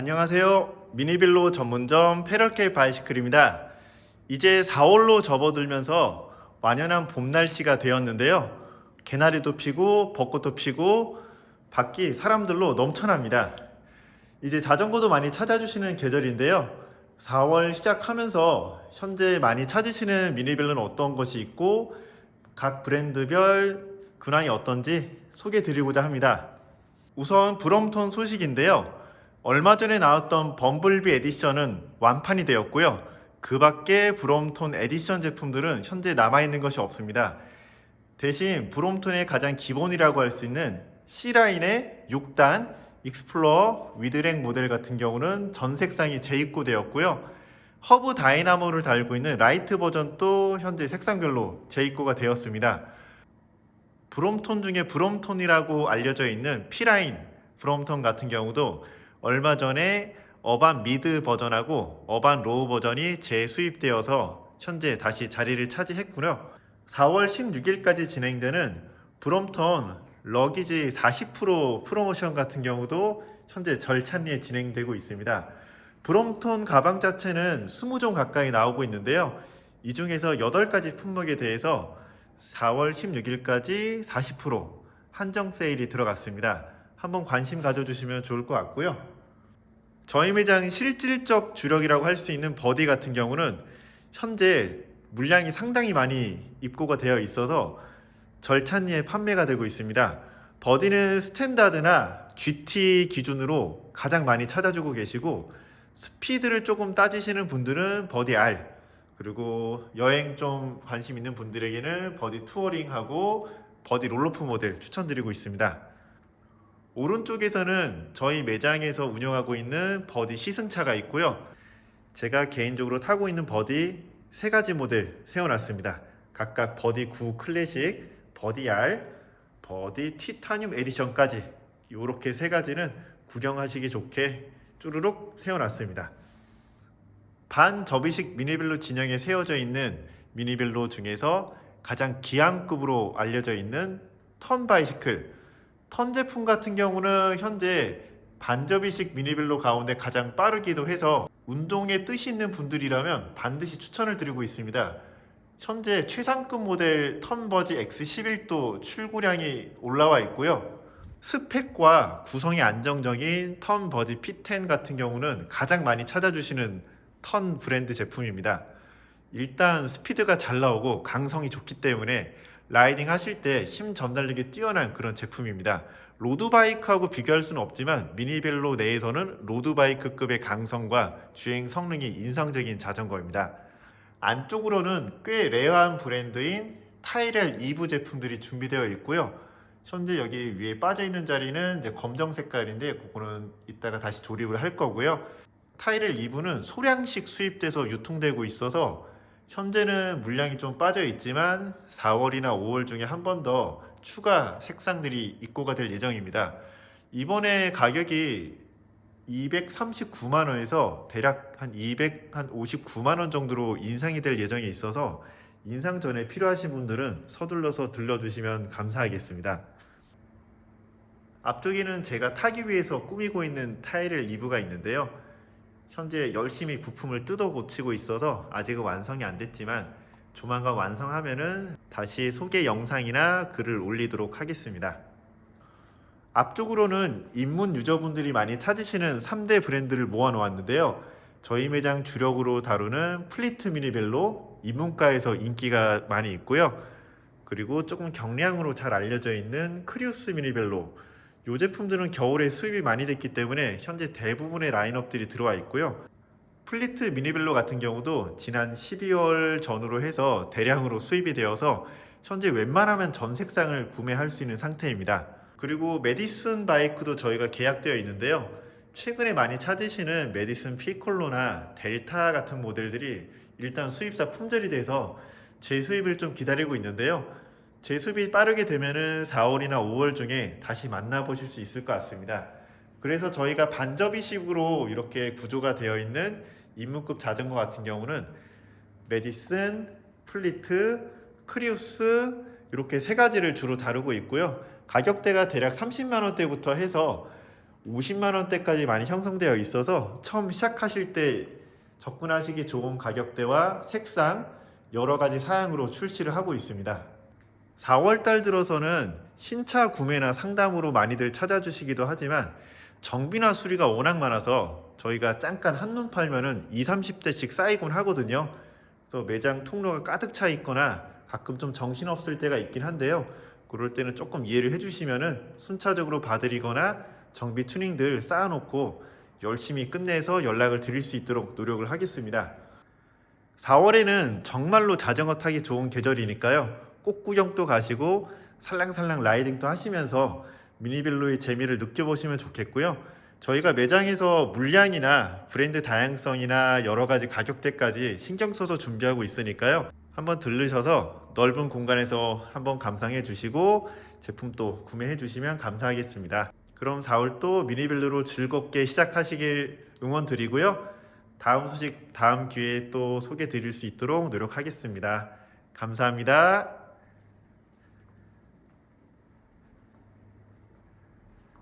안녕하세요. 미니빌로 전문점 페럴케 바이시클입니다. 이제 4월로 접어들면서 완연한 봄 날씨가 되었는데요. 개나리도 피고 벚꽃도 피고 밖이 사람들로 넘쳐납니다. 이제 자전거도 많이 찾아주시는 계절인데요. 4월 시작하면서 현재 많이 찾으시는 미니빌로는 어떤 것이 있고 각 브랜드별 근황이 어떤지 소개해 드리고자 합니다. 우선 브롬톤 소식인데요. 얼마 전에 나왔던 범블비 에디션은 완판이 되었고요. 그 밖에 브롬톤 에디션 제품들은 현재 남아있는 것이 없습니다. 대신 브롬톤의 가장 기본이라고 할 수 있는 C라인의 6단 익스플로어 위드랭 모델 같은 경우는 전 색상이 재입고되었고요. 허브 다이나모를 달고 있는 라이트 버전도 현재 색상별로 재입고가 되었습니다. 브롬톤 중에 브롬톤이라고 알려져 있는 P라인 브롬톤 같은 경우도 얼마 전에 어반 미드 버전하고 어반 로우 버전이 재수입되어서 현재 다시 자리를 차지했고요. 4월 16일까지 진행되는 브롬톤 러기지 40% 프로모션 같은 경우도 현재 절찬리에 진행되고 있습니다. 브롬톤 가방 자체는 20종 가까이 나오고 있는데요. 이 중에서 8가지 품목에 대해서 4월 16일까지 40% 한정 세일이 들어갔습니다. 한번 관심 가져주시면 좋을 것 같고요. 저희 매장 실질적 주력이라고 할 수 있는 버디 같은 경우는 현재 물량이 상당히 많이 입고가 되어 있어서 절찬리에 판매가 되고 있습니다. 버디는 스탠다드나 GT 기준으로 가장 많이 찾아주고 계시고 스피드를 조금 따지시는 분들은 버디 R 그리고 여행 좀 관심 있는 분들에게는 버디 투어링하고 버디 롤러프 모델 추천드리고 있습니다. 오른쪽에서는 저희 매장에서 운영하고 있는 버디 시승차가 있고요. 제가 개인적으로 타고 있는 버디 세 가지 모델 세워놨습니다. 각각 버디 9 클래식, 버디 R, 버디 티타늄 에디션까지 이렇게 세 가지는 구경하시기 좋게 쭈루룩 세워놨습니다. 반접이식 미니빌로 진영에 세워져 있는 미니빌로 중에서 가장 기암급으로 알려져 있는 턴 바이시클 턴 제품 같은 경우는 현재 반접이식 미니빌로 가운데 가장 빠르기도 해서 운동에 뜻이 있는 분들이라면 반드시 추천을 드리고 있습니다. 현재 최상급 모델 턴버지 X11도 출고량이 올라와 있고요. 스펙과 구성이 안정적인 턴버지 P10 같은 경우는 가장 많이 찾아주시는 턴 브랜드 제품입니다. 일단 스피드가 잘 나오고 강성이 좋기 때문에 라이딩 하실 때 힘 전달력이 뛰어난 그런 제품입니다. 로드바이크하고 비교할 수는 없지만 미니벨로 내에서는 로드바이크급의 강성과 주행 성능이 인상적인 자전거입니다. 안쪽으로는 꽤 레어한 브랜드인 타이렐 2부 제품들이 준비되어 있고요. 현재 여기 위에 빠져 있는 자리는 이제 검정 색깔인데 그거는 이따가 다시 조립을 할 거고요. 타이렐 2부는 소량씩 수입돼서 유통되고 있어서 현재는 물량이 좀 빠져 있지만 4월이나 5월 중에 한 번 더 추가 색상들이 입고가 될 예정입니다. 이번에 가격이 239만 원에서 대략 한 259만 원 정도로 인상이 될 예정에 있어서 인상 전에 필요하신 분들은 서둘러서 들러주시면 감사하겠습니다. 앞쪽에는 제가 타기 위해서 꾸미고 있는 타일을 2부가 있는데요. 현재 열심히 부품을 뜯어 고치고 있어서 아직은 완성이 안 됐지만 조만간 완성하면은 다시 소개 영상이나 글을 올리도록 하겠습니다. 앞쪽으로는 입문 유저분들이 많이 찾으시는 3대 브랜드를 모아 놓았는데요. 저희 매장 주력으로 다루는 플리트 미니벨로 입문가에서 인기가 많이 있고요. 그리고 조금 경량으로 잘 알려져 있는 크리우스 미니벨로 이 제품들은 겨울에 수입이 많이 됐기 때문에 현재 대부분의 라인업들이 들어와 있고요. 플리트 미니벨로 같은 경우도 지난 12월 전후로 해서 대량으로 수입이 되어서 현재 웬만하면 전 색상을 구매할 수 있는 상태입니다. 그리고 메디슨 바이크도 저희가 계약되어 있는데요. 최근에 많이 찾으시는 메디슨 피콜로나 델타 같은 모델들이 일단 수입사 품절이 돼서 재수입을 좀 기다리고 있는데요. 재수입이 빠르게 되면은 4월이나 5월 중에 다시 만나보실 수 있을 것 같습니다. 그래서 저희가 반접이식으로 이렇게 구조가 되어 있는 입문급 자전거 같은 경우는 메디슨, 플리트, 크리우스 이렇게 세 가지를 주로 다루고 있고요. 가격대가 대략 30만 원대부터 해서 50만 원대까지 많이 형성되어 있어서 처음 시작하실 때 접근하시기 좋은 가격대와 색상 여러 가지 사양으로 출시를 하고 있습니다. 4월 달 들어서는 신차 구매나 상담으로 많이들 찾아주시기도 하지만 정비나 수리가 워낙 많아서 저희가 잠깐 한눈 팔면은 2, 30대씩 쌓이곤 하거든요. 그래서 매장 통로가 가득 차 있거나 가끔 좀 정신없을 때가 있긴 한데요. 그럴 때는 조금 이해를 해주시면은 순차적으로 봐드리거나 정비 튜닝들 쌓아놓고 열심히 끝내서 연락을 드릴 수 있도록 노력을 하겠습니다. 4월에는 정말로 자전거 타기 좋은 계절이니까요. 꽃구경도 가시고 살랑살랑 라이딩도 하시면서 미니벨로의 재미를 느껴보시면 좋겠고요. 저희가 매장에서 물량이나 브랜드 다양성이나 여러 가지 가격대까지 신경 써서 준비하고 있으니까요. 한번 들르셔서 넓은 공간에서 한번 감상해 주시고 제품도 구매해 주시면 감사하겠습니다. 그럼 4월 또 미니벨로로 즐겁게 시작하시길 응원 드리고요. 다음 소식 다음 기회에 또 소개 드릴 수 있도록 노력하겠습니다. 감사합니다.